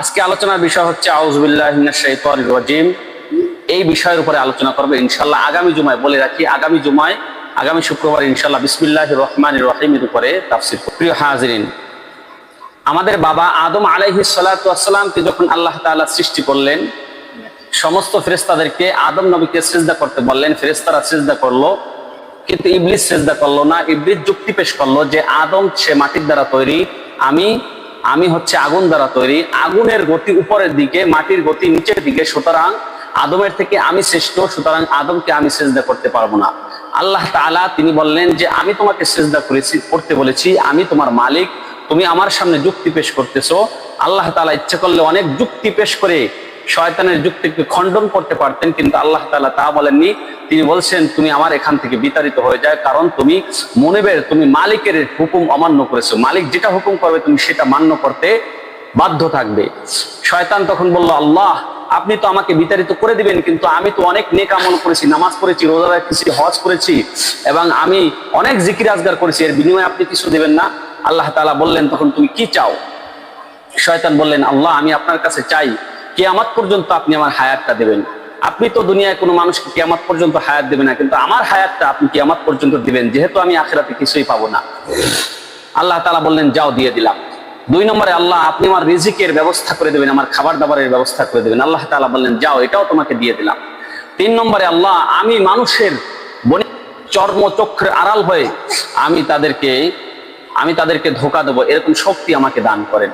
আজকে আলোচনার বিষয় হচ্ছে আউজবিল্লাহিম এই বিষয়ের উপরে আলোচনা করবে ইনশাল্লাহ আগামী জুমায়। বলে রাখি, আগামী জুমায়, আগামী শুক্রবার ইনশাল্লাহ বিসমিল্লাহ রহমান রহিমের উপরে তাফসির প্রিয় হাজরিন, আমাদের বাবা আদম আলাইহি সালাতামকে যখন আল্লাহ তাআলা সৃষ্টি করলেন, সমস্ত ফেরেস্তাদেরকে আদম নবীকে সেজদা করতে বললেন। ফেরেস্তারা সেজদা করল, কিন্তু ইবলিস সেজদা করল না। ইবলিস যুক্তি পেশ করল যে, আদম সে মাটির দ্বারা তৈরি, আমি আমি হচ্ছে আগুন দ্বারা তৈরি। আগুনের গতি উপরের দিকে, মাটির গতি নিচের দিকে। সুতরাং আদমের থেকে আমি শ্রেষ্ঠ, সুতরাং আদমকে আমি সেজদা করতে পারব না। আল্লাহ তালা তিনি বললেন যে, আমি তোমাকে সেজদা করেছি, করতে বলেছি। আমি তোমার মালিক। তুমি আমার সামনে যুক্তি পেশ করতেছ। আল্লাহ তালা ইচ্ছে করলে অনেক যুক্তি পেশ করে শয়তানের যুক্তিকে খণ্ডন করতে পারতেন, কিন্তু আল্লাহ তালা তা বলেননি। তিনি বলছেন, তুমি আমার এখান থেকে বিতাড়িত হয়ে যায় কারণ তুমি মনিবের, তুমি মালিকের হুকুম অমান্য করেছ। মালিক যেটা হুকুম করবে, তুমি সেটা মান্য করতে বাধ্য থাকবে। শয়তান তখন বলল, আল্লাহ, আপনি তো আমাকে বিতাড়িত করে দিবেন, কিন্তু আমি তো অনেক নেক আমল করেছি, নামাজ পড়েছি, রোজা রেখেছি, হজ করেছি, এবং আমি অনেক জিকির আজগার করেছি, এর বিনিময়ে আপনি কিছু দেবেন না। আল্লাহ তালা বললেন, তখন তুমি কি চাও? শয়তান বললেন, আল্লাহ, আমি আপনার কাছে চাই কেয়ামত পর্যন্ত আপনি আমার হায়াতটা দেবেন। আপনি তো দুনিয়ায় কোনো মানুষকে কেয়ামাত পর্যন্ত হায়াত দেবেন না, কিন্তু আমার হায়াতটা আপনি কেয়ামাত পর্যন্ত দিবেন, যেহেতু আমি আখেরাতে কিছুই পাবো না। আল্লাহ তালা বললেন, যাও, দিয়ে দিলাম। দুই নম্বরে, আল্লাহ, আপনি আমার রিজিকের ব্যবস্থা করে দেবেন, আমার খাবার দাবারের ব্যবস্থা করে দেবেন। আল্লাহ তালা বললেন, যাও, এটাও তোমাকে দিয়ে দিলাম। তিন নম্বরে, আল্লাহ, আমি মানুষের বনি চর্ম চক্ষের আড়াল হয়ে আমি তাদেরকে আমি তাদেরকে ধোকা দেবো, এরকম শক্তি আমাকে দান করেন।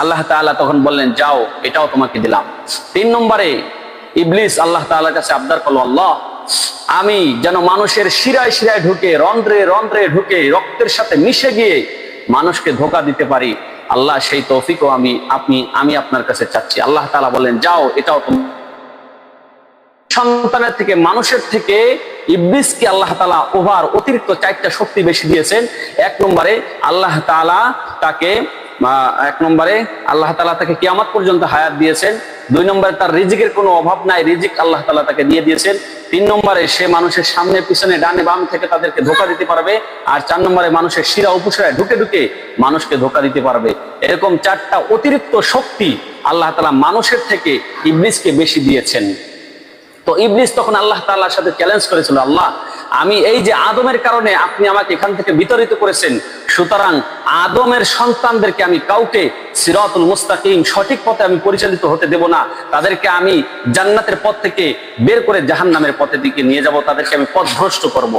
আল্লাহ তাআলা তখন বললেন, যাও, এটাও তোমাকে দিলাম। তিন নম্বরে ইবলিস আল্লাহ তাআলার কাছে আবদার করল, আল্লাহ, আমি যেন মানুষের শিরায় শিরায় ঢুকে, রন্ধ্রে রন্ধ্রে ঢুকে রক্তের সাথে মিশে গিয়ে মানুষকে ধোকা দিতে পারি, আল্লাহ, সেই তৌফিকও আমি, আপনি, আমি আপনার কাছে চাচ্ছি। আল্লাহ তাআলা বলেন যাও, এটাও তুমি সন্তানের থেকে, মানুষের থেকে ইবলিসকে আল্লাহ তালা ওভার অতিরিক্ত চারটা শক্তি বেশি দিয়েছেন। এক নম্বরে আল্লাহ তাআলা তাকে এক নম্বরে আল্লাহ তাআলা তাকে কিয়ামত পর্যন্ত হায়াত দিয়েছেন। দুই নম্বরে তার রিজিকের কোনো অভাব নাই, রিজিক আল্লাহ তাআলা তাকে দিয়ে দিয়েছেন। তিন নম্বরে সে মানুষের সামনে, পিছনে, ডানে, বাম থেকে তাদেরকে ধোকা দিতে পারবে। আর চার নম্বরে মানুষের শিরা উপশিরায় ঢুকে ঢুকে মানুষকে ধোকা দিতে পারবে। এরকম চারটা অতিরিক্ত শক্তি আল্লাহ তালা মানুষের থেকে ইবলিসকে বেশি দিয়েছেন। তো ইবলিস তখন আল্লাহ তাআলার সাথে চ্যালেঞ্জ করেছিল, আল্লাহ আমি এই যে আদমের কারণে আপনি আমাকে এখান থেকে বিতরিত করেছেন, সুতরাং আদমের সন্তানদেরকে আমি কাউকে সিরাতুল মুস্তাকিম সঠিক পথে আমি পরিচালিত হতে দেব না। তাদেরকে আমি জান্নাতের পথ থেকে বের করে জাহান্নামের পথের দিকে নিয়ে যাব, তাদেরকে আমি পথভ্রষ্ট করব।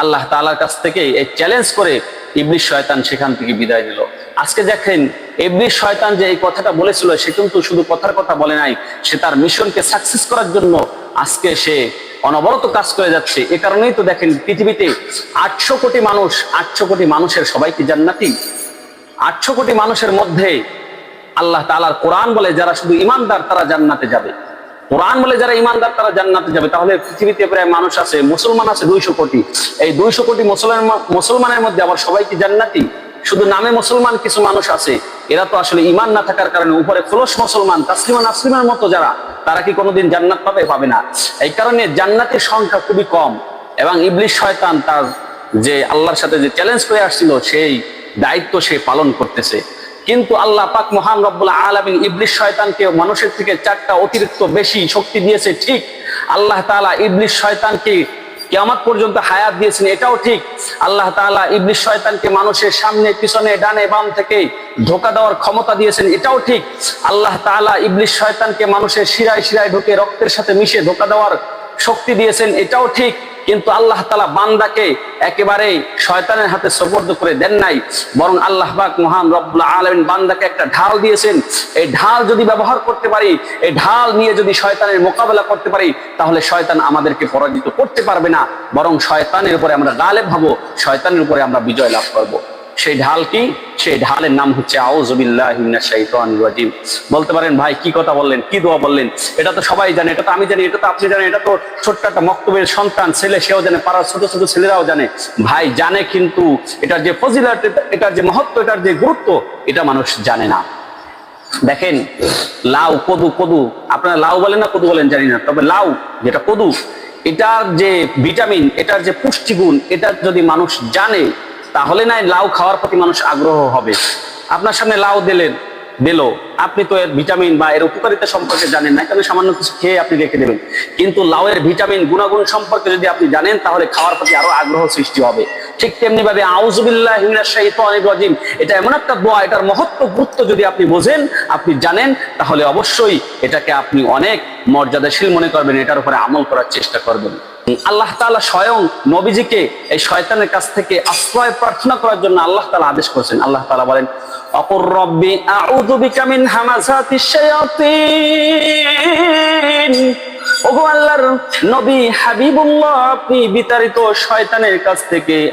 আল্লাহ তাআলার কাছ থেকে এই চ্যালেঞ্জ করে ইবলিস শয়তান সেখান থেকে বিদায় নিল। আজকে দেখেন, ইবলিস শয়তান যে এই কথাটা বলেছিল, সে কিন্তু শুধু কথার কথা বলে নাই, সে তার মিশনকে সাকসেস করার জন্য আজকে সে অনবরত কাজ করে যাচ্ছে। এ কারণেই তো দেখেন পৃথিবীতে আটশো কোটি মানুষ, আটশো কোটি মানুষের সবাই কি জান্নাতি। আটশো কোটি মানুষের মধ্যে আল্লাহ তাআলার কোরআন বলে যারা শুধু ইমানদার তারা জান্নাতে যাবে। কোরআন বলে যারা ইমানদার তারা জান্নাতে যাবে। তাহলে পৃথিবীতে প্রায় মানুষ আছে, মুসলমান আছে দুইশো কোটি। এই দুইশো কোটি মুসলমান মুসলমানের মধ্যে আবার সবাই কি জান্নাতি? শুধু নামে মুসলমান কিছু মানুষ আছে, এরা তো আসলে ইমান না থাকার কারণে উপরে খোলস মুসলমান, তাসলিমা নাসলিমার মতো যারা, তারা কি কোনোদিন জান্নাত পাবে? পাবে না। এই কারণে জান্নাতের সংখ্যা খুবই কম এবং ইবলিশ শয়তান তার যে আল্লাহর সাথে যে চ্যালেঞ্জ করে আসছিল, সেই দায়িত্ব সে পালন করতেছে। কিন্তু আল্লাহ পাক মহান রব্বুল আলামিন ইবলিশ শয়তানকে মানুষের থেকে চারটা অতিরিক্ত বেশি শক্তি দিয়েছে, ঠিক আল্লাহ তাআলা ইবলিশ শয়তানকে কিয়ামত পর্যন্ত হায়াত দিয়েছেন, এটাও ঠিক। আল্লাহ তালা ইবলিশ শয়তানকে মানুষের সামনে, পিছনে, ডানে, বাম থেকে ধোকা দেওয়ার ক্ষমতা দিয়েছেন, এটাও ঠিক। আল্লাহ তালা ইবলিশ শয়তানকে মানুষের শিরায় শিরায় ঢুকে রক্তের সাথে মিশে ধোকা দেওয়ার শক্তি দিয়েছেন, এটাও ঠিক, কিন্তু আল্লাহ তালা বান্দাকে একেবারে শয়তানের হাতে সবর্দ করে দেন নাই, বরং আল্লাহ পাক মহান রব্বুল আলমিন বান্দাকে একটা ঢাল দিয়েছেন এই ঢাল যদি ব্যবহার করতে পারি, এই ঢাল নিয়ে যদি শয়তানের মোকাবেলা করতে পারি, তাহলে শয়তান আমাদেরকে পরাজিত করতে পারবে না, বরং শয়তানের উপরে আমরা গালেব হব, শয়তানের উপরে আমরা বিজয় লাভ করব। সেই ঢাল কি? সেই ঢালের নাম হচ্ছে বলতে পারেন, ভাই, কি কথা বললেন? কি দোয়া বললেন? এটা তো সবাই জানে, এটা তো আমি জানি, এটা তো আপনি জানেন, এটা তো ছোট্ট একটা মক্তবের সন্তান, ছেলে, সেও জানে, পাড়ার ছোট ছোট ছেলেরাও জানে। ভাই, জানে কিন্তু এটার যে ফজিলত, এটার যে মহত্ব, এটার যে গুরুত্ব, এটা মানুষ জানে না। দেখেন, লাউ কদু কদু, আপনারা লাউ বলেন না কদু বলেন, জানি না, তবে লাউ যেটা কদু, এটার যে ভিটামিন, এটার যে পুষ্টিগুণ, এটা যদি মানুষ জানে তাহলে নাই লাউ খাওয়ার প্রতি মানুষ আগ্রহ হবে। আপনার সামনে লাউ দিলেন দিল। আপনি তো এর ভিটামিন বা এর উপকারিতা সম্পর্কে জানেন না কারণ সামান্য কিছু খেয়ে আপনি রেখে দেবেন কিন্তু লাউয়ের ভিটামিন গুণাগুণ সম্পর্কে যদি আপনি জানেন, তাহলে খাওয়ার প্রতি আরও আগ্রহ সৃষ্টি হবে। ঠিক তেমনি ভাবে আউজুবিল্লাহ রাজিম, এটা এমন একটা দোয়া, এটার মহত্ব গুরুত্ব যদি আপনি বোঝেন, আপনি জানেন, তাহলে অবশ্যই এটাকে আপনি অনেক মর্যাদাশীল মনে করবেন, এটার উপরে আমল করার চেষ্টা করবেন। আল্লাহ তাআলা স্বয়ং নবীজিকে এই শয়তানের কাছ থেকে আশ্রয় প্রার্থনা করার জন্য আল্লাহ তাআলা আদেশ করেছেন। আল্লাহ তাআলা বলেন, অপর রব্বি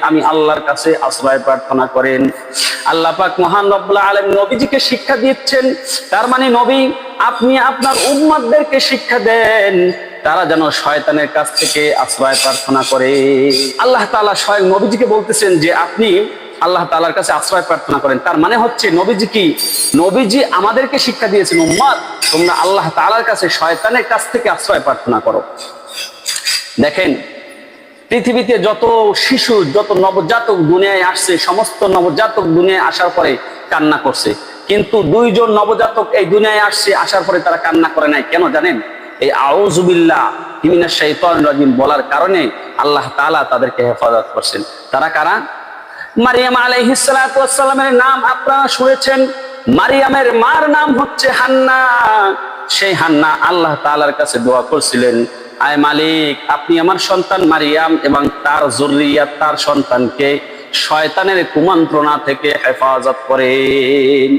আমি আল্লাহর কাছে আশ্রয় প্রার্থনা করেন। আল্লাহ নবীজিকে শিক্ষা দিচ্ছেন। তার মানে নবী, আপনি আপনার উম্মতদেরকে শিক্ষা দেন। তারা যেন শয়তানের কাছ থেকে আশ্রয় প্রার্থনা করে। আল্লাহ তাআলা স্বয়ং নবীজিকে বলতেছেন যে, আপনি আল্লাহ তালার কাছে আশ্রয় প্রার্থনা করেন। তার মানে হচ্ছে নবীজি কি? নবীজি আমাদেরকে শিক্ষা দিয়েছেন, উম্মাদ, তোমরা আল্লাহ তালার কাছে শয়তানের কাছ থেকে আশ্রয় প্রার্থনা করো। দেখেন, পৃথিবীতে যত শিশু, যত নবজাতক দুনিয়ায় আসছে, সমস্ত নবজাতক দুনিয়ায় আসার পরে কান্না করছে। কিন্তু দুইজন নবজাতক এই দুনিয়ায় আসছে, আসার পরে তারা কান্না করে নাই। কেন জানেন? এই আউজুবিল্লাহ হিমিনা শাইতান রাজিম বলার কারণে আল্লাহ তাআলা তাদেরকে হেফাজত করছেন। তারা কারা? মারিয়াম আলাইহিসসালামের নাম আপনারা শুনেছেন। মারিয়ামের মার নাম হচ্ছে হান্না। সেই হান্না আল্লাহ তালার কাছে দোয়া করছিলেন, আয় মালিক, আপনি আমার সন্তান মারিয়াম এবং তার জরুরিয়া তার সন্তানকে শয়তানের কুমন্ত্রণা থেকে হেফাজত করেন।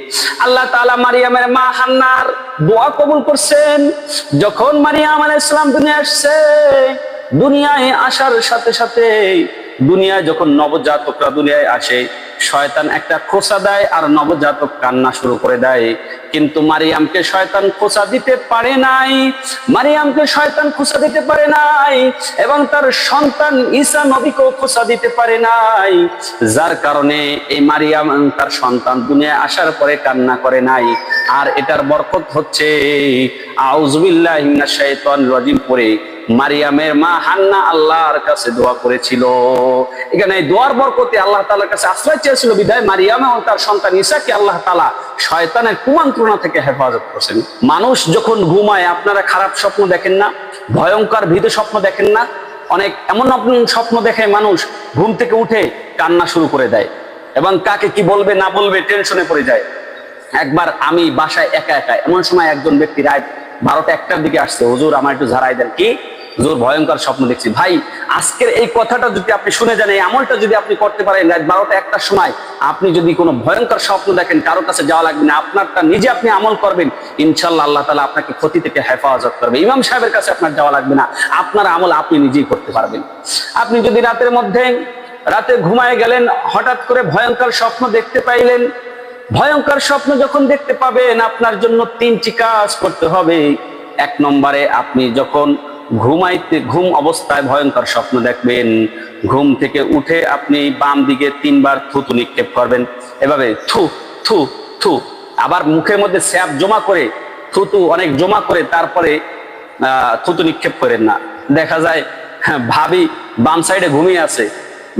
আল্লাহ তালা মারিয়ামের মা হান্নার দোয়া কবুল করছেন। যখন মারিয়াম আল ইসলাম দুনিয়া আসছে, দুনিয়ায় আসার সাথে সাথে দুনিয়ায় যখন নবজাতকরা দুনিয়ায় আসে, শয়তান একটা খোসা দেয় আর নবজাতক কান্না শুরু করে দেয়। কিন্তু মারিয়ামকে শয়তান খোসা দিতে পারে নাই। মারিয়ামকে শয়তান খোসা দিতে পারে নাই এবং তার সন্তান ঈসা নবীকেও খোসা দিতে পারে নাই। যার কারণে এই মারিয়াম তার সন্তান দুনিয়ায় আসার পরে কান্না করে নাই। আর এটার বরকত হচ্ছে আউজুবিল্লাহ শাইতানির রাজিম পরে মারিয়ামের মা হান্না আল্লাহর কাছে দোয়া করেছিল। এখানে দোয়ার বরকতে আল্লাহ তাআলার কাছে আশ্রয় চেয়েছিল বিদায় মারিয়াম এবং তার সন্তান ঈসাকে আল্লাহ তাআলা শয়তানের কুমন্ত্রণা থেকে হেফাজত করেছেন। মানুষ যখন ঘুমায়, আপনারা খারাপ স্বপ্ন দেখেন না, ভয়ঙ্কর ভীত স্বপ্ন দেখেন না, অনেক এমন স্বপ্ন দেখে মানুষ ঘুম থেকে উঠে কান্না শুরু করে দেয় এবং কাকে কি বলবে, না বলবে টেনশনে পড়ে যায়। একবার আমি বাসায় একা একা, এমন সময় একজন ব্যক্তি রাত বারোটা একটার দিকে আসছে, হুজুর, আমার একটু ঝাড়াই দেন। কি? হুজুর ভয়ঙ্কর স্বপ্ন দেখছি। ভাই, আজকের এই কথাটা যদি আপনি শুনে যান, এই আমলটা যদি আপনি করতে পারেন, রাত বারোটা একটার সময় আপনি যদি কোনো ভয়ঙ্কর স্বপ্ন দেখেন, কারও কাছে যাওয়া লাগবে না, আপনারটা নিজে আপনি আমল করবেন, ইনশাল্লাহ আল্লাহ তালা আপনাকে ক্ষতি থেকে হেফাজত করবে। ইমাম সাহেবের কাছে আপনার যাওয়া লাগবে না, আপনার আমল আপনি নিজেই করতে পারবেন। আপনি যদি রাতের মধ্যে রাতে ঘুমায় গেলেন, হঠাৎ করে ভয়ঙ্কর স্বপ্ন দেখতে পাইলেন, ভয়ঙ্কর স্বপ্ন যখন দেখতে পাবেন, আপনার জন্য তিনটি কাজ করতে হবে। এক নম্বরে আপনি যখন ঘুমাইতে ঘুম অবস্থায় ভয়ঙ্কর স্বপ্ন দেখবেন। ঘুম থেকে উঠে আপনি বাম দিকে তিনবার থুতু নিক্ষেপ করবেন। এভাবে থু থু থু। আবার মুখের মধ্যে স্যাপ জমা করে থুতু অনেক জমা করে তারপরে থুতু নিক্ষেপ করেন না। দেখা যায় হ্যাঁ, ভাবি বাম সাইডে ঘুমিয়ে আছে।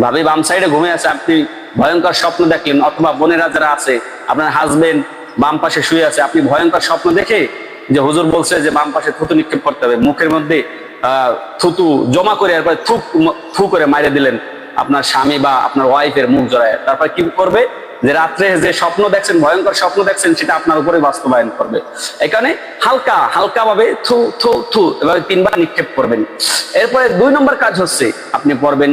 ভাবি বাম সাইডে ঘুমিয়ে আছে আপনি ভয়ঙ্কর স্বপ্ন দেখলেন। অথবা বোনেরা যারা আছে আপনার হাজবেন্ড বাম পাশে শুয়ে আছে আপনি ভয়ঙ্কর স্বপ্ন দেখে যে হুজুর বলছে যে বাম পাশে থুতু নিক্ষেপ করতে হবে, মুখের মধ্যে থুতু জমা করে এরপরে থু থু করে মাইরে দিলেন আপনার স্বামী বা আপনার ওয়াইফের মুখ জড়ায়। তারপর কি করবে? যে রাত্রে যে স্বপ্ন দেখছেন, ভয়ঙ্কর স্বপ্ন দেখছেন, সেটা আপনার উপরে বাস্তবায়ন করবে। এখানে হালকা হালকা ভাবে থু থু থু, এভাবে তিনবার নিক্ষেপ করবেন। এরপরে দুই নম্বর কাজ হচ্ছে, আপনি পড়বেন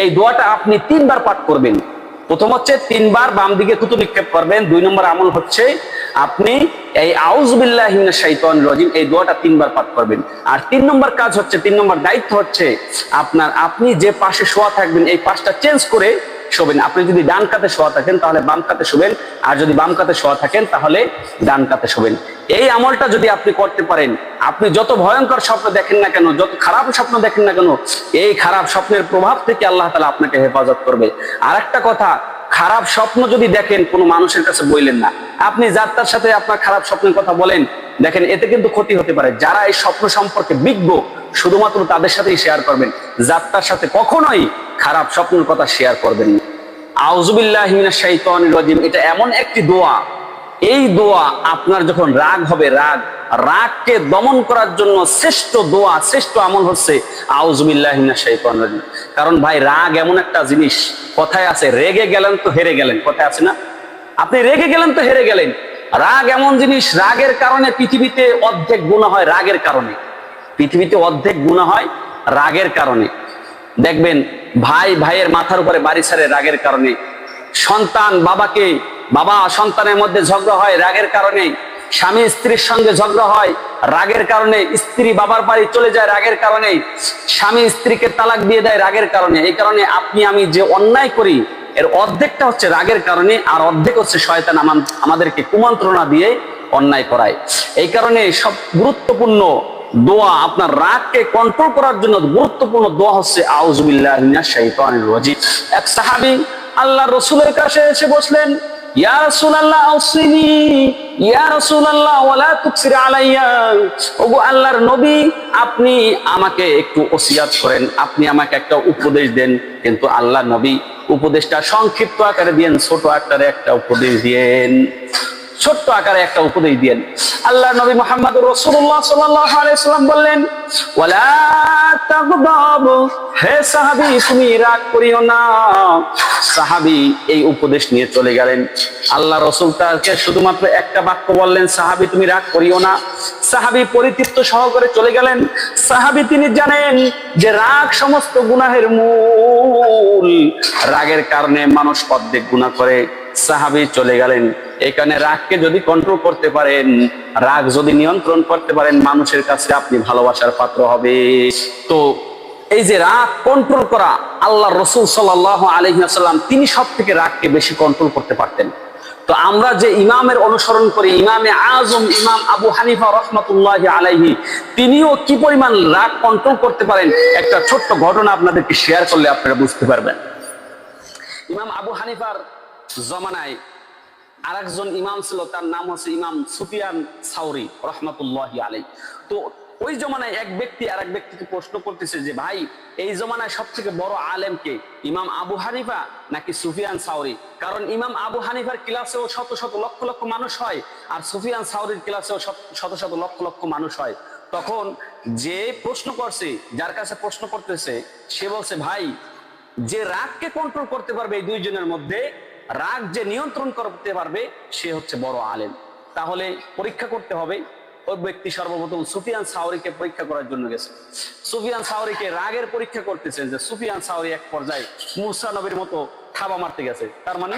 এই দোয়াটা আপনি তিনবার পাঠ করবেন। প্রথম হচ্ছে তিনবার বাম দিকে থুতু নিক্ষেপ করবেন। দুই নম্বর আমল হচ্ছে আপনি এই আউজবিল্লাহ শাইতান এই দোয়াটা তিনবার পাঠ করবেন। আর তিন নম্বর কাজ হচ্ছে, তিন নম্বর দায়িত্ব হচ্ছে আপনার, আপনি যে পাশে শোয়া থাকবেন, এই পাশটা চেঞ্জ করে শোবেন। আপনি যদি ডান কাতে শোয়া থাকেন, তাহলে বাম কাতে শোবেন। আর যদি বাম কাতে শোয়া থাকেন, তাহলে ডান কাতে শোবেন। এই আমলটা যদি আপনি করতে পারেন, আপনি যত ভয়ঙ্কর স্বপ্ন দেখেন না কেন, যত খারাপ স্বপ্ন দেখেন না কেন, এই খারাপ স্বপ্নের প্রভাব থেকে আল্লাহ তালা আপনাকে হেফাজত করবে। আর একটা কথা, খারাপ স্বপ্ন যদি দেখেন, কোনো মানুষের কাছে বললেন না। আপনি যার তার সাথে আপনার খারাপ স্বপ্নের কথা বলেন, দেখেন এতে কিন্তু ক্ষতি হতে পারে। যারা এই স্বপ্ন সম্পর্কে বিজ্ঞ, শুধুমাত্র তাদের সাথেই শেয়ার করবেন। যাত্রার সাথে কখনোই খারাপ স্বপ্নের কথা শেয়ার করবেন না। আউজুবিল্লাহ রাজিম। এটা এমন একটি দোয়া। এই দোয়া আপনার যখন রাগ হবে, রাগ, রাগকে দমন করার জন্য শ্রেষ্ঠ দোয়া, শ্রেষ্ঠ আমল হচ্ছে আউজুবিল্লাহ রাজিম। কারণ ভাই, রাগ এমন একটা জিনিস, কথায় আছে, রেগে গেলেন তো হেরে গেলেন। কথায় আছে না? আপনি রেগে গেলেন তো হেরে গেলেন। রাগ এমন জিনিস, রাগের কারণে পৃথিবীতে অর্ধেক গুণা হয়, রাগের কারণে। পৃথিবীতে অর্ধেক গুণা হয়, রাগের কারণে। দেখবেন ভাই ভাইয়ের মাথার উপরে বাড়ি ছাড়ে রাগের কারণে। সন্তান বাবাকে, বাবা সন্তানের মধ্যে ঝগড়া হয় রাগের কারণে। স্বামী স্ত্রীর সঙ্গে ঝগড়া হয় রাগের কারণে। স্ত্রী বাবার বাড়ি চলে যায় রাগের কারণে। স্বামী স্ত্রীকে তালাক দিয়ে দেয় রাগের কারণে। এই কারণে আপনি, আমি যে অন্যায় করি, এর অর্ধেকটা হচ্ছে রাগের কারণে আর অর্ধেক হচ্ছে শয়তান আমাদেরকে কুমন্ত্রণা দিয়ে অন্যায় করায়। এই কারণে সব গুরুত্বপূর্ণ দোয়া, আপনার রাগকে কন্ট্রোল করার জন্য গুরুত্বপূর্ণ দোয়া হচ্ছে আউজুবিল্লাহ শাইতানির রাজিম। এক সাহাবী আল্লাহ রসুলের কাছে এসে বসলেন, ইয়া রাসূলুল্লাহ ইয়া রাসূলুল্লাহ ওয়ালা তুকসির নবী, আপনি আমাকে একটু ওসিয়াত করেন, আপনি আমাকে একটা উপদেশ দেন। কিন্তু আল্লাহ নবী উপদেশটা সংক্ষিপ্ত আকারে দিয়েন, ছোট আকারে একটা উপদেশ দিয়েন। ছোট্ট আকারে একটা উপদেশ দিয়েন আল্লাহ নবী মোহাম্মদ রসুল্লাহ সাল্লাম বললেন, ওয়ালা তাগদাব, হে সাহাবি, তুমি রাগ করিও না। সাহাবি এই উপদেশ নিয়ে চলে গেলেন। আল্লাহ রসুল তাকে শুধুমাত্র একটা বাক্য বললেন, সাহাবি, তুমি রাগ করিও না। সাহাবি পরিতৃপ্ত সহকারে চলে গেলেন। সাহাবি তিনি জানেন যে রাগ সমস্ত গুনাহের মূল। রাগের কারণে মানুষ অর্ধেক গুণা করে। সাহাবি চলে গেলেন। এখানে রাগকে যদি কন্ট্রোল করতে পারেন, রাগ যদি নিয়ন্ত্রণ করতে পারেন, মানুষের কাছে আপনি ভালোবাসার পাত্র হবে। তো এই যে রাগ কন্ট্রোল করা আল্লাহ রসুল সাল্লাহ আলহিহাসাল্লাম তিনি সব থেকে রাগকে বেশি কন্ট্রোল করতে পারতেন। তো আমরা যে ইমামের অনুসরণ করি, ইমামে আজম, ইমাম আবু হানিফা রহমতুল্লাহ আলাইহি, তিনিও কি পরিমাণ রাগ কন্ট্রোল করতে পারেন? একটা ছোট্ট ঘটনা আপনাদেরকে শেয়ার করলে আপনারা বুঝতে পারবেন। ইমাম আবু হানিফার জমানায় আরেকজন ইমাম ছিল, তার নাম হচ্ছে ইমাম সুফিয়ান সাউরি, রহমতুল্লাহ আলাই তো ওই জমানায় এক ব্যক্তি আর এক ব্যক্তিকে প্রশ্ন করতেছে যে, ভাই, এই জমানায় সব থেকে বড় আলেম কে? ইমাম আবু হানিফা নাকি সুফিয়ান সাউরি? কারণ ইমাম আবু হানিফার ক্লাসেও শত শত লক্ষ লক্ষ মানুষ হয়, আর সুফিয়ান সাউরির ক্লাসেও শত শত লক্ষ লক্ষ মানুষ হয়। তখন যে প্রশ্ন করছে, যার কাছে প্রশ্ন করতেছে, সে বলছে, ভাই, যে রাগকে কন্ট্রোল করতে পারবে এই দুইজনের মধ্যে রাগ যে নিয়ন্ত্রণ করতে পারবে, সে হচ্ছে বড় আলেম। তাহলে পরীক্ষা করতে হবে। ওই ব্যক্তি সর্বপ্রথম সুফিয়ান সাউরিকে পরীক্ষা করার জন্য গেছে। সুফিয়ান সাউরিকে রাগের পরীক্ষা করতেছেন যে সুফিয়ান সাউরি এক পর্যায়ে মুসা নবীর মতো থাবা মারতে গেছে। তার মানে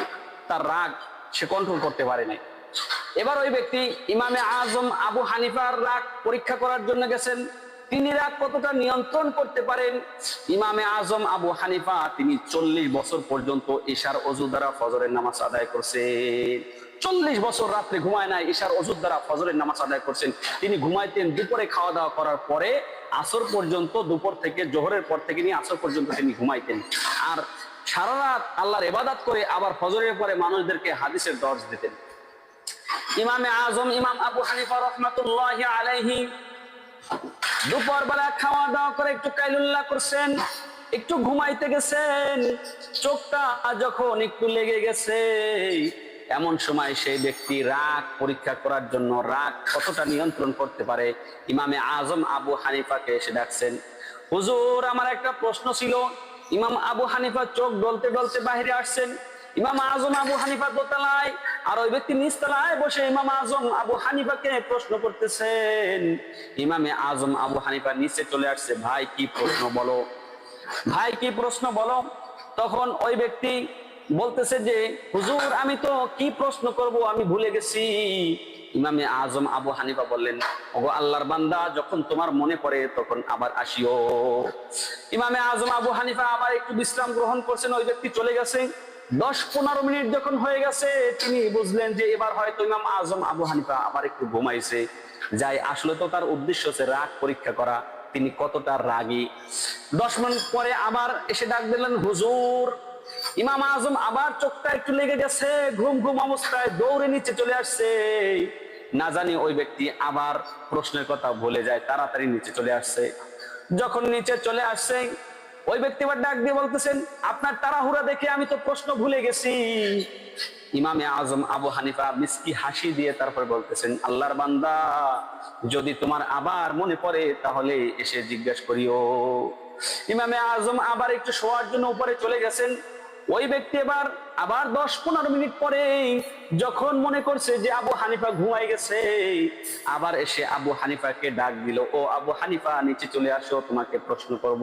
তার রাগ সে কন্ট্রোল করতে পারে নাই। এবার ওই ব্যক্তি ইমামে আজম আবু হানিফার রাগ পরীক্ষা করার জন্য গেছেন। তিনি রাগ কতটা নিয়ন্ত্রণ করতে পারেন? ইমামে আজম আবু হানিফা, তিনি চল্লিশ বছর পর্যন্ত ঈশার অজু দ্বারা ফজরের নামাজ আদায় করছেন। চল্লিশ বছর রাত্রে ঘুমায় নাই, ঈশার অজুর দ্বারা ফজরের নামাজ আদায় করছেন। তিনি ঘুমাইতেন দুপুরে খাওয়া দাওয়া করার পরে আসর পর্যন্ত, দুপুর থেকে জোহরের পর থেকে নিয়ে আসর পর্যন্ত তিনি ঘুমাইতেন। আর সারা রাত আল্লাহর এবাদাত করে আবার ফজরের পরে মানুষদেরকে হাদিসের দর্শ দিতেন। ইমামে আজম, ইমাম আবু হানিফা রহমাতুল্লাহ আলাইহি দুপুর বেলা খাওয়া দাওয়া করে একটু কাইলুল্লাহ করছেন, একটু ঘুমাইতে গেছেন, চোখটা যখন একটু লেগে গেছে, এমন সময় সেই ব্যক্তি রাগ পরীক্ষা করার জন্য রাগ কতটা নিয়ন্ত্রণ করতে পারে? ইমামে আজম আবু হানিফাকে এসে ডাকছেন, হুজুর, আমার একটা প্রশ্ন ছিল। ইমাম আবু হানিফা চোখ ডলতে ডলতে বাহিরে আসছেন। ইমাম আজম আবু হানিফা দোতলায় আর ওই ব্যক্তি নিচতলায় বসে ইমাম আজম আবু হানিফাকে প্রশ্ন করতেছেন। ইমামে আজম আবু হানিফা নিচে চলে আসছে, ভাই, কি প্রশ্ন বলো? ভাই, কি প্রশ্ন বলো? তখন ওই ব্যক্তি বলতেছে যে, হুজুর, আমি তো কি প্রশ্ন করব আমি ভুলে গেছি। ইমামে আজম আবু হানিফা বললেন, ওগো আল্লাহর বান্দা, যখন তোমার মনে পড়ে তখন আবার আসিও। ইমামে আজম আবু হানিফা আবার একটু বিশ্রাম গ্রহণ করছেন, ওই ব্যক্তি চলে গেছে। দশ পনেরো মিনিট যখন হয়ে গেছে, তিনি বুঝলেন যে এবার হয়তো ইমাম আজম আবু হানিফা আবার একটু ঘুমাইছে। যাই, আসলে তো তার উদ্দেশ্য হচ্ছে রাগ পরীক্ষা করা। তিনি কতটা রাগী। দশ মিনিট পরে আবার এসে ডাক দিলেন, হুজুর, ইমাম আজম আবার চোখটা একটু লেগে গেছে, ঘুম ঘুম অবস্থায় দৌড়ে নিচে চলে আসছে। না জানি ওই ব্যক্তি আবার প্রশ্নের কথা ভুলে যায়, তাড়াতাড়ি নিচে চলে আসছে। যখন নিচে চলে আসছে ওই ব্যক্তি আবার ডাক দিয়ে বলতেছেন, আপনার তাড়াহুড়া দেখে আমি তো প্রশ্ন ভুলে গেছি। ইমামে আজম আবু হানিফা মিসকি হাসি দিয়ে তারপর বলতেছেন, আল্লাহর বান্দা, যদি তোমার আবার মনে পড়ে তাহলে এসে জিজ্ঞাসা করিও। ইমামে আজম আবার একটু শোয়ার জন্য উপরে চলে গেছেন। ওই ব্যক্তি এবার আবার দশ পনেরো মিনিট পরে যখন মনে করছে যে আবু হানিফা ঘুমাই গেছে, আবার এসে আবু হানিফাকে ডাক দিল, ও আবু হানিফা, নিচে চলে আসো, তোমাকে প্রশ্ন করব।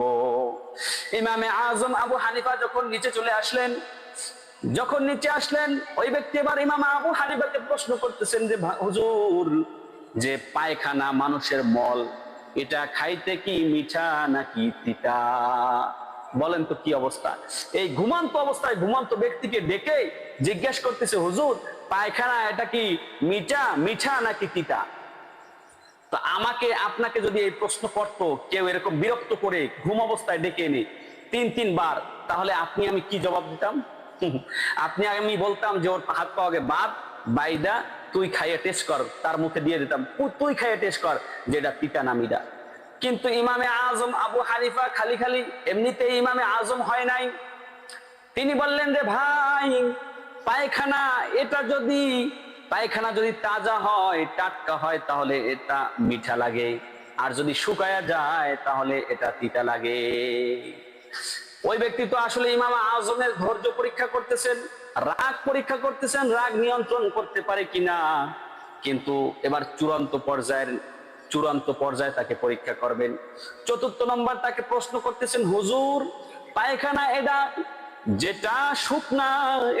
ইমামে আজম আবু হানিফা যখন নিচে চলে আসলেন, যখন নিচে আসলেন, ওই ব্যক্তি এবার ইমাম আবু হানিফাকে প্রশ্ন করতেছেন যে হুজুর, যে পায়খানা মানুষের মল, এটা খাইতে কি মিঠা নাকি তিতা? বলেন তো কি অবস্থা? এই ঘুমান্ত অবস্থায় ঘুমান্ত ব্যক্তিকে ডেকে জিজ্ঞেস করতেছে, হুজুর, পায়খানা এটা কি মিঠা মিঠা নাকি তিতা? তো আমাকে, আপনাকে যদি এই প্রশ্ন করতো, কেউ এরকম বিরক্ত করে ঘুম অবস্থায় ডেকে এনে তিন, তিনবার, তাহলে আপনি আমি কি জবাব দিতাম? আপনি আমি বলতাম যে ওর হাত পাওয়াকে বাদ, বাইদা, তুই খাইয়ে টেস্ট কর, তার মুখে দিয়ে দিতাম। তুই খাইয়ে টেস্ট কর যেটা পিতা না মিডা কিন্তু ইমামে আজম আবু হানিফা খালি খালি এমনিতে ইমামে আজম হয় নাই। তিনি বললেন যে, ভাই, পায়খানা, এটা যদি, পায়খানা যদি তাজা হয়, টাটকা হয়, তাহলে এটা মিঠা লাগে। আর যদি শুকায়া যায়, তাহলে এটা তিতা লাগে। ওই ব্যক্তি তো আসলে ইমাম আজমের ধৈর্য পরীক্ষা করতেছেন, রাগ পরীক্ষা করতেছেন, রাগ নিয়ন্ত্রণ করতে পারে কিনা। কিন্তু এবার চূড়ান্ত পর্যায়ের চূড়ান্ত পর্যায়ে তাকে পরীক্ষা করবেন। চতুর্থ নম্বর তাকে প্রশ্ন করতেছেন, হুজুর, পায়খানা এটা যেটা শুকনা,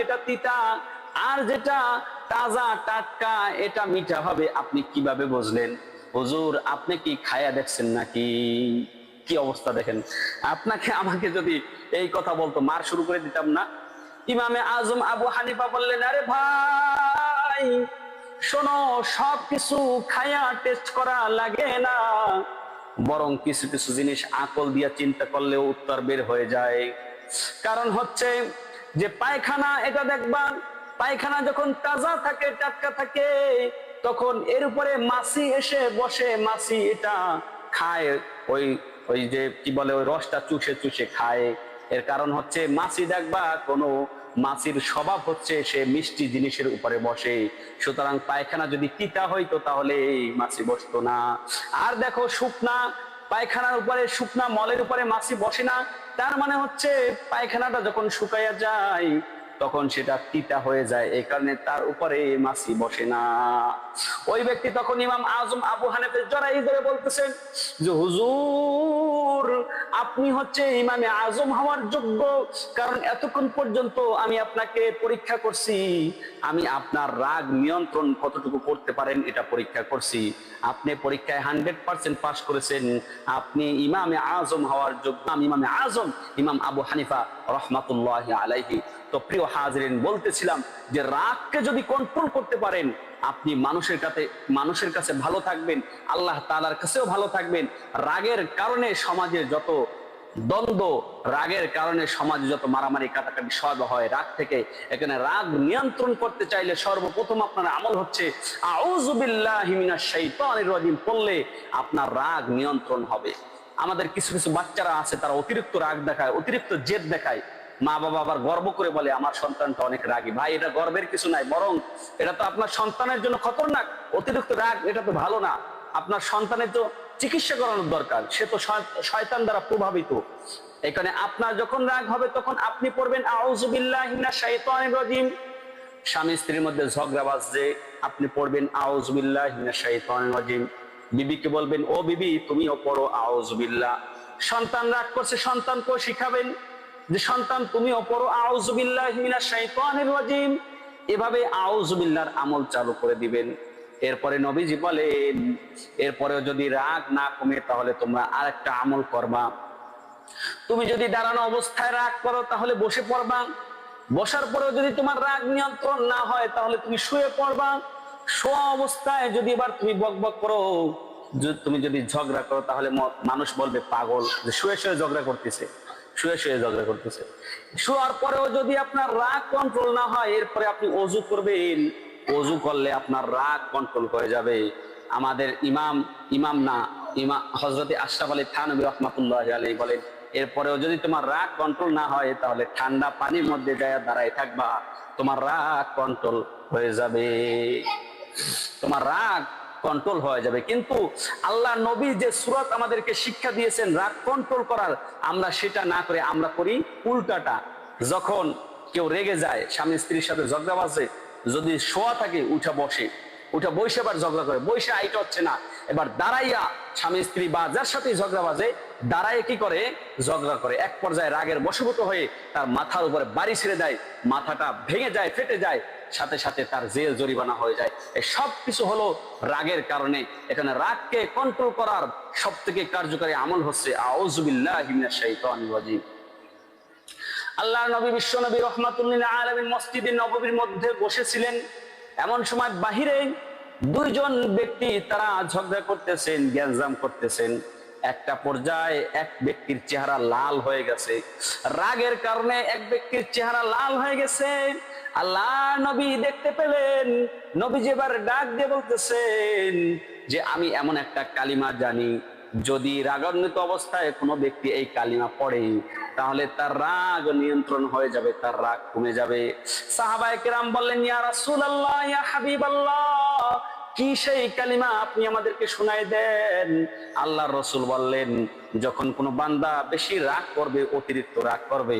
এটা তিতা, আর যেটা তাজা, টাটকা, এটা মিঠা হবে, আপনি কীভাবে বুঝলেন? হুজুর, আপনি কি খায়া দেখছেন নাকি? কি অবস্থা দেখেন। আপনাকে, আমাকে যদি এই কথা বলতো, মার শুরু করে দিতাম না। ইমামে আজম আবু হানিফা বললেন, আরে ভাই শোনো সব কিছু খায়া টেস্ট করা লাগে না। বরং কিছু কিছু জিনিস আকল দিয়া চিন্তা করলেও উত্তর বের হয়ে যায়। কারণ হচ্ছে যে পায়খানা, এটা দেখবা, পায়খানা যখন তাজা থাকে, টাটকা থাকে, তখন এর উপরে মাছি এসে বসে, মাছি এটা খায়, ওই ওই যে কি বলে, ওই রসটা চুষে চুষে খায়। এর কারণ হচ্ছে মাছি দেখবা কোনো মাছির স্বভাব হচ্ছে সে মিষ্টি জিনিসের উপরে বসে। সুতরাং পায়খানা যদি তিতা হইতো তাহলে এই মাছি বসতো না। আর দেখো শুকনা পায়খানার উপরে, শুকনা মলের উপরে মাছি বসে না। তার মানে হচ্ছে পায়খানাটা যখন শুকাইয়া যায় তখন সেটা তিতা হয়ে যায়। এই কারণে তার উপরে মাছি বসে না। ওই ব্যক্তি তখন ইমাম আজম আবু হানেফের জড়াই ধরে বলতেছেন যে, হুজুর, আপনি হচ্ছে ইমামে আজম হওয়ার যোগ্য। কারণ এতক্ষণ পর্যন্ত আমি আপনাকে পরীক্ষা করছি। আমি আপনার রাগ নিয়ন্ত্রণ কতটুকু করতে পারেন এটা পরীক্ষা করছি। আপনি পরীক্ষায় হান্ড্রেড পার্সেন্ট পাস করেছেন। আপনি ইমামে আজম হওয়ার যোগ্য। আমি ইমামে আজম, ইমাম আবু হানিফা রহমাতুল্লাহ আলাইহি তো প্রিয় হাজরিন, বলতেছিলাম যে রাগকে যদি কন্ট্রোল করতে পারেন, আপনি মানুষের কাছে মানুষের কাছে ভালো থাকবেন, আল্লাহ তালার কাছেও ভালো থাকবেন। রাগের কারণে সমাজে যত দ্বন্দ্ব, রাগের কারণে সমাজে যত মারামারি, কাটাকাটি, সব হয়। রাগ থেকে এখানে রাগ নিয়ন্ত্রণ করতে চাইলে সর্বপ্রথম আপনার আমল হচ্ছে পড়লে আপনার রাগ নিয়ন্ত্রণ হবে। আমাদের কিছু কিছু বাচ্চারা আছে, তারা অতিরিক্ত রাগ দেখায়, অতিরিক্ত জেদ দেখায়। মা বাবা আবার গর্ব করে বলে, আমার সন্তানটা অনেক রাগী। ভাই, এটা গর্বের কিছু নাই, বরং এটা তো আপনার সন্তানের জন্য খতরনাক, অতিরিক্ত রাগ, এটা তো ভালো না। আপনার সন্তানের তো চিকিৎসা করানোর দরকার, সে তো শয়তান দ্বারা প্রভাবিত। এখানে আপনার যখন রাগ হবে, তখন আপনি পড়বেন আউজুবিল্লাহি মিনাশ শাইতানির রাজিম। স্বামী স্ত্রীর মধ্যে ঝগড়া বাজছে, আপনি পড়বেন আউজুবিল্লাহি মিনাশ শাইতানির রাজিম। বিবিকে বলবেন, ও বিবি, তুমিও পড়ো আউজুবিল্লাহ সন্তান রাগ করছে, সন্তানকেও শিখাবেন। যে সন্তান, তুমি পড়ো আউজুবিল্লাহি এভাবে আউজুবিল্লাহর আমল চালু করে দিবেন। এরপরে নবীজি বলেন, এরপরেও যদি রাগ না কমে, তাহলে তোমরা আরেকটা আমল করবা। তুমি যদি দাঁড়ানো অবস্থায় রাগ করো, তাহলে বসে পড়বা। বসার পরেও যদি তোমার রাগ নিয়ন্ত্রণ না হয়, তাহলে তুমি শুয়ে পড়বা। শোয়া অবস্থায় যদি এবার তুমি বক বক করো তুমি যদি ঝগড়া করো, তাহলে মানুষ বলবে পাগল, যে শুয়ে শুয়ে ঝগড়া করতেছে। শুয়ে শুয়ে ঝগড়া করতেছে। শোয়ার পরেও যদি আপনার রাগ কন্ট্রোল না হয়, এরপরে আপনি অজু করবেন। অজু করলে আপনার রাগ কন্ট্রোল হয়ে যাবে। আমাদের ইমাম ইমাম না ইমাম হজরতে আশরাফ আলী থানবী রহমাতুল্লাহ আলী বলেন, এরপরেও যদি তোমার রাগ কন্ট্রোল না হয়, তাহলে ঠান্ডা পানির মধ্যে যায় দাঁড়ায় থাকবা। তোমার রাগ কন্ট্রোল হয়ে যাবে। তোমার রাগ কন্ট্রোল হয়ে যাবে। কিন্তু আল্লাহ নবী যে সুরত আমাদেরকে শিক্ষা দিয়েছেন রাগ কন্ট্রোল করার, আমরা সেটা না করে আমরা করি উল্টাটা। যখন কেউ রেগে যায়, স্বামী স্ত্রীর সাথে ঝগড়া বাজে, যদি শোয়া থাকে, উঠা বসে। উঠা আবার ঝগড়া করে। বৈশা আইটা হচ্ছে না। এবার দাঁড়াইয়া স্বামী স্ত্রী বা যার সাথে ঝগড়া বাজে দাঁড়ায় কি করে? ঝগড়া করে। এক পর্যায়ে রাগের বশভূত হয়ে তার মাথার উপরে বাড়ি ছেড়ে দেয়। মাথাটা ভেঙে যায়, ফেটে যায়, সাথে সাথে তার জেল জরিমানা হয়ে যায়। এই সব কিছু হলো রাগের কারণে। এখানে রাগকে কন্ট্রোল করার সব থেকে কার্যকারী আমল হচ্ছে আল্লাহ নবী বিশ্ব নবী রহমাতুল্লিল্লাহ আলমী মসজিদের নববীর মধ্যে বসেছিলেন। এমন সময় বাহিরে দুইজন ব্যক্তি তারা ঝগড়া করতেছেন, গ্যাঞ্জাম করতেছেন। একটা পর্যায়ে এক ব্যক্তির চেহারা লাল হয়ে গেছে। রাগের কারণে এক ব্যক্তির চেহারা লাল হয়ে গেছে। আল্লাহ নবী দেখতে পেলেন, নবী যেবার ডাক দিয়ে বলতেছেন যে, আমি এমন একটা কালিমা জানি, যদি রাগান্বিত অবস্থায় কোনো ব্যক্তি এই কালিমা পড়ে তাহলে তার রাগ নিয়ন্ত্রণ হয়ে যাবে, তার রাগ কমে যাবে। সাহাবায়ে বললেন কি সেই কালিমা আপনি আমাদেরকে শোনায় দেন? আল্লাহর রসুল বললেন, যখন কোনো বান্দা বেশি রাগ করবে, অতিরিক্ত রাগ করবে,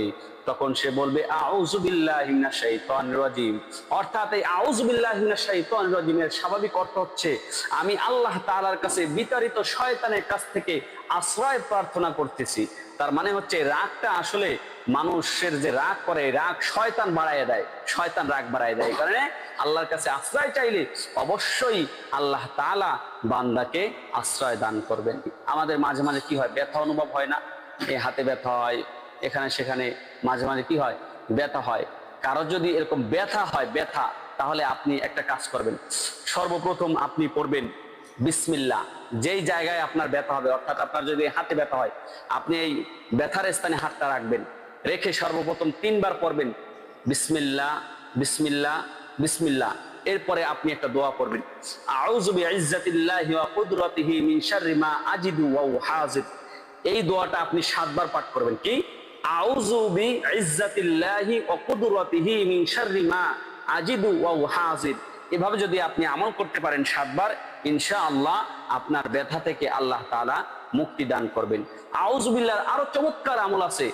তখন সে বলবে স্বাভাবিক অর্থ হচ্ছে, আমি আল্লাহ তাআলার কাছে বিতাড়িত শয়তানের কাছ থেকে আশ্রয় প্রার্থনা করতেছি। তার মানে হচ্ছে রাগটা আসলে মানুষের যে রাগ করে রাগ শয়তান বাড়ায় দেয়, শয়তান রাগ বাড়ায় দেয়। কারণে আল্লাহর কাছে আশ্রয় চাইলে অবশ্যই আল্লাহ তাআলা বান্দাকে আশ্রয় দান করবেন। আমাদের মাঝে মাঝে কি হয়, ব্যথা অনুভব হয় না? এ হাতে ব্যথা হয়, এখানে সেখানে মাঝে মাঝে কি হয়, ব্যথা হয়। কারও যদি এরকম ব্যথা হয়, ব্যথা, তাহলে আপনি একটা কাজ করবেন। সর্বপ্রথম আপনি পড়বেন বিসমিল্লা যেই জায়গায় আপনার ব্যথা হবে, অর্থাৎ আপনার যদি হাতে ব্যথা হয়, আপনি এই ব্যথার স্থানে হাতটা রাখবেন, রেখে সর্বপ্রথম তিনবার পড়বেন বিসমিল্লা বিসমিল্লা বিসমিল্লা এরপরে আপনি একটা দোয়া পড়বেন। এই দোয়াটা আপনি সাতবার পাঠ করবেন। কি? ওয়া উহাজির এভাবে যদি আপনি আমল করতে পারেন সাতবার ইনশাআল্লাহ আপনার ব্যথা থেকে আল্লাহ তাআলা মুক্তি দান করবেন। আউজুবিল্লাহর আরও চমৎকার আমল আছে।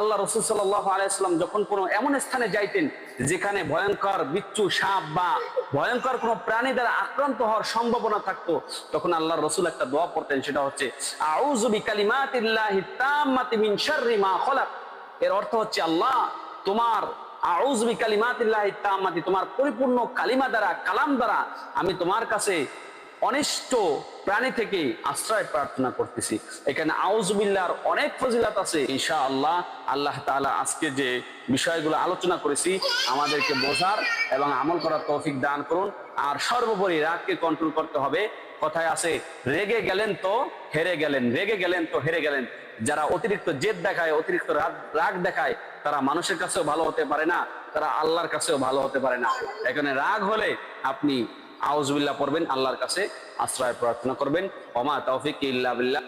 আল্লাহ রসুল আলাইসাল্লাম যখন কোনো এমন স্থানে যাইতেন, যেখানে ভয়ঙ্কর বিচ্ছু সাপ বা ভয়ঙ্কর কোনো প্রাণী দ্বারা আক্রান্ত হওয়ার সম্ভাবনা থাকতো, তখন আল্লাহ রসুল একটা দোয়া পড়তেন, সেটা হচ্ছে এর অর্থ হচ্ছে, আল্লাহ, তোমার আউজবি কালিমাতিল্লাহি তোমার পরিপূর্ণ কালিমা দ্বারা, কালাম দ্বারা, আমি তোমার কাছে অনিষ্ট প্রাণী থেকে আশ্রয় প্রার্থনা করতেছি। এখানে আউজবিল্লার অনেক ফজিলাত আছে। ঈশা আল্লাহ আল্লাহ তাআলা আজকে যে বিষয়গুলো আলোচনা করেছি, আমাদেরকে বোঝার এবং আমল করার তৌফিক দান করুন। আর সর্বোপরি রাগকে কন্ট্রোল করতে হবে। কথায় আছে, রেগে গেলেন তো হেরে গেলেন, রেগে গেলেন তো হেরে গেলেন। যারা অতিরিক্ত জেদ দেখায়, অতিরিক্ত রাগ দেখায়, তারা মানুষের কাছেও ভালো হতে পারে না, তারা আল্লাহর কাছেও ভালো হতে পারে না। এখানে রাগ হলে আপনি আউজবিল্লাহ পড়বেন আল্লাহর কাছে আশ্রয় প্রার্থনা করবেন। অমা তৌফিক ইল্লা বিল্লাহ।